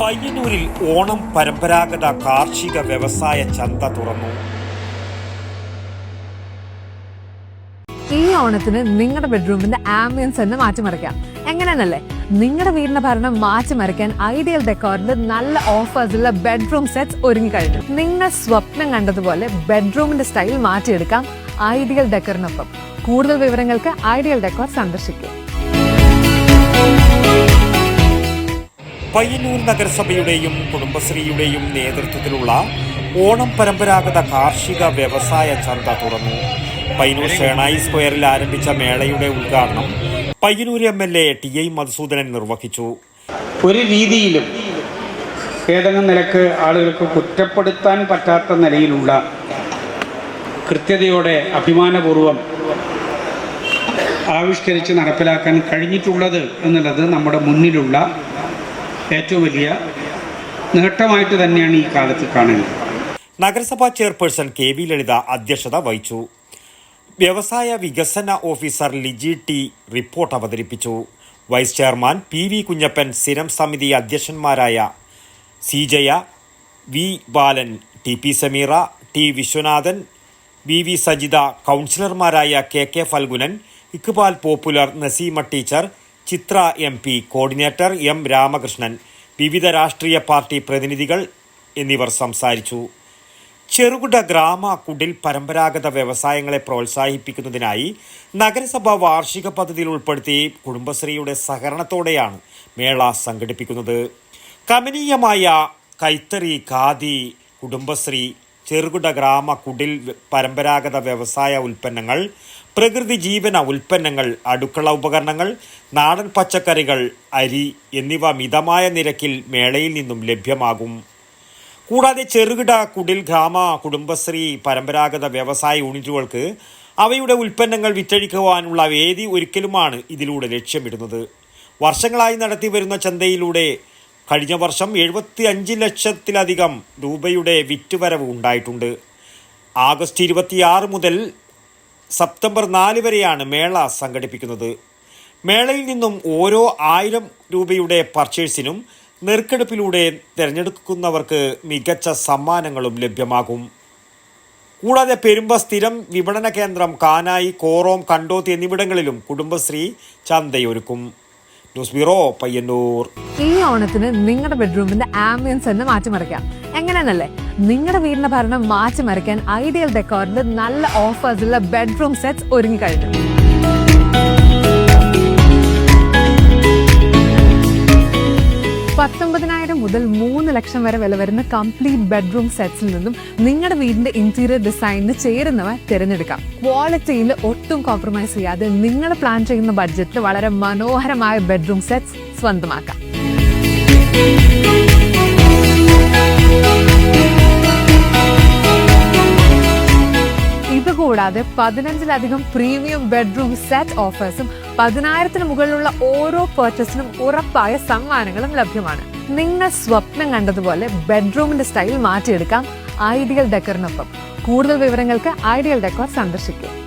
പയ്യന്നൂരിൽ ഓണം പരമ്പരാഗത കാർഷിക വ്യവസായ ചന്ത തുറന്നു. ഈ ഓണത്തിന് നിങ്ങളുടെ ബെഡ്റൂമിന്റെ ആംബിയൻസ് തന്നെ മാറ്റിമറിക്കാം. എങ്ങനെയാണല്ലേ? നിങ്ങളുടെ വീടിന്റെ ഭരണം മാറ്റിമറിക്കാൻ ഐഡിയൽ ഡെക്കോറിന്റെ നല്ല ഓഫേഴ്സുള്ള ബെഡ്റൂം സെറ്റ്സ് ഒരുങ്ങി കഴിഞ്ഞു നിങ്ങൾ സ്വപ്നം കണ്ടതുപോലെ ബെഡ്റൂമിന്റെ സ്റ്റൈൽ മാറ്റിയെടുക്കാം ഐഡിയൽ ഡെക്കറിനൊപ്പം. കൂടുതൽ വിവരങ്ങൾക്ക് ഐഡിയൽ ഡെക്കോർ സന്ദർശിക്കുക. പയ്യന്നൂർ നഗരസഭയുടെയും കുടുംബശ്രീയുടെയും നേതൃത്വത്തിലുള്ള ഓണം പരമ്പരാഗത കാർഷിക വ്യവസായ ചന്ത തുറന്നു. പയ്യന്നൂർ ഷേണായി സ്ക്വയറിൽ ആരംഭിച്ച മേളയുടെ ഉദ്ഘാടനം Payyanur M L A T I Madhusoodanan നിർവഹിച്ചു. ഒരു രീതിയിലും ഏതെങ്കിലും നിലയ്ക്ക് ആളുകൾക്ക് കുറ്റപ്പെടുത്താൻ പറ്റാത്ത നിലയിലുള്ള കൃത്യതയോടെ അഭിമാനപൂർവം ആവിഷ്കരിച്ച് നടപ്പിലാക്കാൻ കഴിഞ്ഞിട്ടുള്ളത് എന്നുള്ളത് നമ്മുടെ മുന്നിലുള്ള ഏറ്റവും വലിയ നേട്ടമായിട്ട് തന്നെയാണ് ഈ കാലത്ത് കാണുന്നത്. നഗരസഭാ ചെയർപേഴ്സൺ കെ വി ലളിത അധ്യക്ഷത വഹിച്ചു. വ്യവസായ വികസന ഓഫീസർ ലിജി ടി റിപ്പോർട്ട് അവതരിപ്പിച്ചു. Vice chairman P V Kunhappan സ്ഥിരം സമിതി അധ്യക്ഷന്മാരായ C Jaya V Balan T P Sameera T Viswanathan V V Sajitha കൗൺസിലർമാരായ K K Phalgunan Iqbal popular Naseema teacher Chithra M P coordinator M Ramakrishnan വിവിധ രാഷ്ട്രീയ party പ്രതിനിധികൾ എന്നിവർ സംസാരിച്ചു. ചെറുകിട ഗ്രാമ കുടിൽ പരമ്പരാഗത വ്യവസായങ്ങളെ പ്രോത്സാഹിപ്പിക്കുന്നതിനായി നഗരസഭ വാർഷിക പദ്ധതിയിൽ ഉൾപ്പെടുത്തി കുടുംബശ്രീയുടെ സഹകരണത്തോടെയാണ് മേള സംഘടിപ്പിക്കുന്നത്. കമനീയമായ കൈത്തറി ഖാദി കുടുംബശ്രീ ചെറുകിട ഗ്രാമ കുടിൽ പരമ്പരാഗത വ്യവസായ ഉൽപ്പന്നങ്ങൾ പ്രകൃതി ജീവന ഉൽപ്പന്നങ്ങൾ അടുക്കള ഉപകരണങ്ങൾ നാടൻ പച്ചക്കറികൾ അരി എന്നിവ മിതമായ നിരക്കിൽ മേളയിൽ നിന്നും ലഭ്യമാകും. കൂടാതെ ചെറുകിട കുടിൽ ഗ്രാമ കുടുംബശ്രീ പരമ്പരാഗത വ്യവസായ യൂണിറ്റുകൾക്ക് അവയുടെ ഉൽപ്പന്നങ്ങൾ വിറ്റഴിക്കുവാനുള്ള വേദി ഒരിക്കലുമാണ് ഇതിലൂടെ ലക്ഷ്യമിടുന്നത്. വർഷങ്ങളായി നടത്തി വരുന്ന ചന്തയിലൂടെ കഴിഞ്ഞ വർഷം എഴുപത്തി അഞ്ച് ലക്ഷത്തിലധികം രൂപയുടെ വിറ്റുവരവ് ഉണ്ടായിട്ടുണ്ട്. ആഗസ്റ്റ് ഇരുപത്തിയാറ് മുതൽ സെപ്റ്റംബർ നാല് വരെയാണ് മേള സംഘടിപ്പിക്കുന്നത്. മേളയിൽ നിന്നും ഓരോ ആയിരം രൂപയുടെ പർച്ചേഴ്സിനും നെറുക്കെടുപ്പിലൂടെ തിരഞ്ഞെടുക്കുന്നവർക്ക് മികച്ച സമ്മാനങ്ങളും ലഭ്യമാകും. കൂടാതെ പെരുമ്പ സ്ഥിരം വിപണന കേന്ദ്രം കാനായി കോറോം കണ്ടോത്ത് എന്നിവിടങ്ങളിലും കുടുംബശ്രീ ചന്തയൊരുക്കും. ന്യൂസ് ബ്യൂറോ പയ്യന്നൂർ ഈ ഓണത്തിന് നിങ്ങളുടെ ബെഡ്റൂമിന്റെ ആംബിയൻസ് തന്നെ മാറ്റിമറിക്കാം. എങ്ങനെയാണല്ലേ? നിങ്ങളുടെ വീടിന്റെ ഭരണം മാറ്റിമറിക്കാൻ ഐഡിയൽ ഡെക്കോറിന്റെ നല്ല ഓഫേഴ്സുള്ള ബെഡ്റൂം സെറ്റ്സ് ഒരുങ്ങി പത്തൊമ്പതിനായിരം മുതൽ മൂന്ന് ലക്ഷം വരെ വില വരുന്ന കംപ്ലീറ്റ് ബെഡ്റൂം സെറ്റ്സിൽ നിന്നും നിങ്ങളുടെ വീടിന്റെ ഇന്റീരിയർ ഡിസൈനിന് ചേരുന്നവ തിരഞ്ഞെടുക്കാം. ക്വാളിറ്റിയിൽ ഒട്ടും കോംപ്രമൈസ് ചെയ്യാതെ നിങ്ങൾ പ്ലാൻ ചെയ്യുന്ന ബഡ്ജറ്റിൽ വളരെ മനോഹരമായ ബെഡ്റൂം സെറ്റ്സ് സ്വന്തമാക്കാം. ഇതുകൂടാതെ പതിനഞ്ചിലധികം പ്രീമിയം ബെഡ്റൂം സെറ്റ് ഓഫേഴ്സും പതിനായിരത്തിന് മുകളിലുള്ള ഓരോ പർച്ചേസിനും ഉറപ്പായ സമ്മാനങ്ങളും ലഭ്യമാണ്. നിങ്ങൾ സ്വപ്നം കണ്ടതുപോലെ ബെഡ്റൂമിന്റെ സ്റ്റൈൽ മാറ്റിയെടുക്കാം. ഐഡിയൽ ഡെക്കറിനൊപ്പം കൂടുതൽ വിവരങ്ങൾക്ക് ഐഡിയൽ ഡെക്കോർ സന്ദർശിക്കുക.